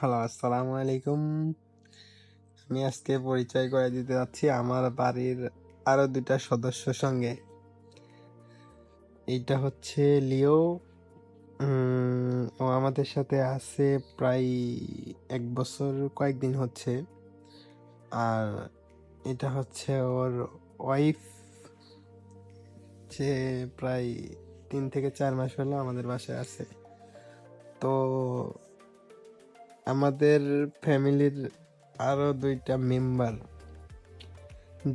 Hello, আসসালামু আলাইকুম। আমি আজকে পরিচয় করে দিতে যাচ্ছি আমার বাড়ির আরও দুটা সদস্য সঙ্গে। এইটা হচ্ছে লিও। ও আমাদের সাথে আছে প্রায় এক বছর, কয়েকদিন হচ্ছে। আর এটা হচ্ছে ওর ওয়াইফ। যে প্রায় তিন থেকে চার মাস হলো আমাদের বাসায় আছে। তো আমাদের ফ্যামিলির আরও দুইটা মেম্বার,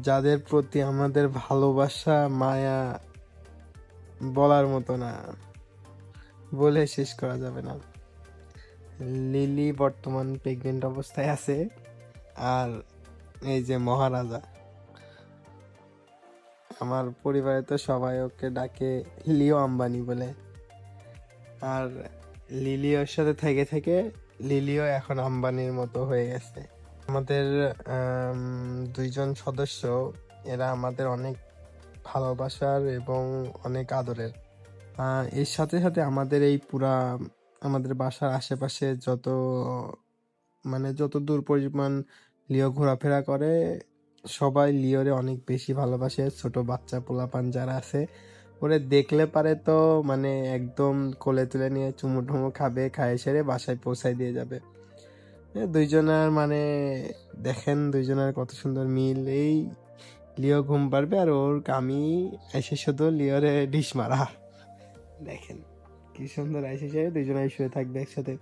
যাদের প্রতি আমাদের ভালোবাসা, মায়া বলার মতো না, বলে শেষ করা যাবে না। লিলি বর্তমান প্রেগনেন্ট অবস্থায় আছে আর এই যে মহারাজা, আমার পরিবারে তো সবাই ওকে ডাকে লিও আম্বানি বলে। আর লিলিওর সাথে থেকে থেকে লিলিও এখন আম্বানির মতো হয়ে গেছে। আমাদের দুইজন সদস্য, এরা আমাদের অনেক ভালোবাসার এবং অনেক আদরের। এর সাথে সাথে আমাদের এই পুরা, আমাদের বাসার আশেপাশে যত মানে যত দূর পরিমাণ লিও ঘোরাফেরা করে, সবাই লিওরে অনেক বেশি ভালোবাসে। ছোট বাচ্চা পোলাপান যারা আছে ওরে দেখলে পারে তো মানে একদম কোলে তুলে নিয়ে চুমু টুমু খাবে, খায় সেরে বাসায় পৌঁছায় দিয়ে যাবে। দুইজনের মানে দেখেন দুইজনের কত সুন্দর মিল। এই লিও ঘুম পারবে আর ওর আমি এসে শুধু লিওরে ডিশ মারা। দেখেন কি সুন্দর এসে সে দুইজনে শুয়ে থাকবে একসাথে।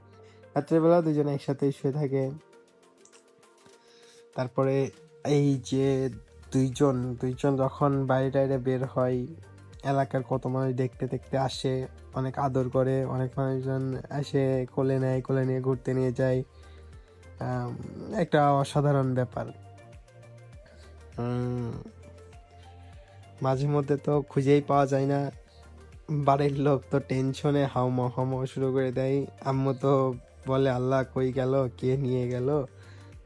রাত্রেবেলা দুজনে একসাথে শুয়ে থাকে। তারপরে এই যে দুইজন দুইজন যখন বাইরে টাইরে বের হয় এলাকার কত মানুষ দেখতে দেখতে আসে, অনেক আদর করে, অনেক মানুষজন এসে কোলে নেয়, কোলে নিয়ে ঘুরতে নিয়ে যায়। একটা অসাধারণ ব্যাপার। মাঝে মধ্যে তো খুঁজেই পাওয়া যায় না। বাড়ির লোক তো টেনশনে হাউম হাউম শুরু করে দেয়। আম্মু তো বলে, আল্লাহ কই গেল? কে নিয়ে গেল?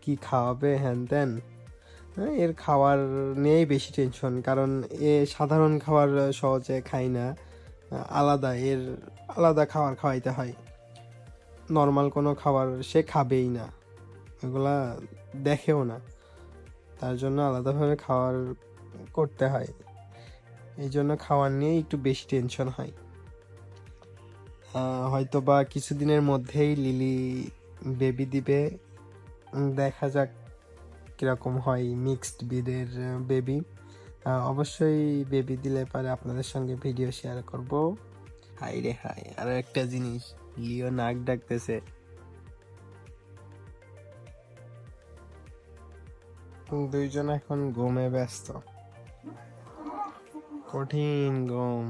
কি খাওয়াবে? হ্যান ত্যান হ্যাঁ, এর খাওয়ার নিয়েই বেশি টেনশন কারণ এ সাধারণ খাবার সহজে খায় না। আলাদা এর আলাদা খাবার খাওয়াইতে হয়। নর্মাল কোনো খাবার সে খাবেই না। এগুলা দেখেও না। তার জন্য আলাদাভাবে খাবার করতে হয়। এই জন্য খাওয়ার নিয়ে একটু বেশি টেনশন হয়। হয়তো বা কিছুদিনের মধ্যেই লিলি বেবি দিবে। দেখা যাক কীরকম হয় মিক্সড ব্রিডের বেবি অবশ্যই বেবি দিলে পারে আপনাদের সঙ্গে ভিডিও শেয়ার করব। হাই রে হাই, আর একটা জিনিস, লিও নাক ডাকতেছে। দুইজন এখন ঘুমে ব্যস্ত। কঠিন ঘুম।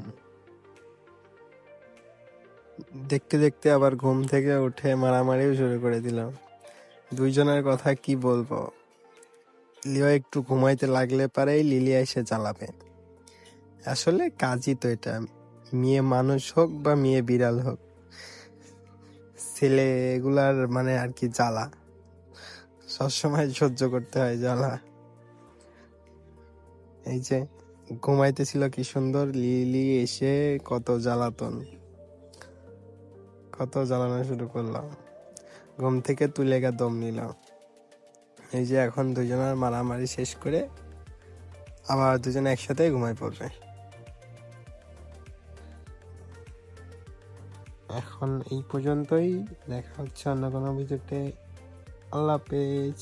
দেখতে দেখতে আবার ঘুম থেকে উঠে মারামারিও শুরু করে দিলাম। দুইজনের কথা কি বলব? লিও একটু ঘুমাইতে লাগলে পারেই লিলি এসে জ্বালাবে। আসলে কাজই তো এটা, মেয়ে মানুষ হোক বা মেয়ে বিড়াল হোক। ছেলে এগুলার মানে আর কি জ্বালা। সবসময় সহ্য করতে হয় জ্বালা। এই যে ঘুমাইতেছিল কি সুন্দর, লিলি এসে কত জ্বালাতন। কত জ্বালানো শুরু করলাম ঘুম থেকে তুলে গা দম নিলাম। এই যে এখন দুজনের মারামারি শেষ করে আবার দুজন একসাথে ঘুমাই পড়বে। এখন এই পর্যন্তই। দেখা হচ্ছে অন্য কোনো অভিযোগে আল্লাহ হাফেজ।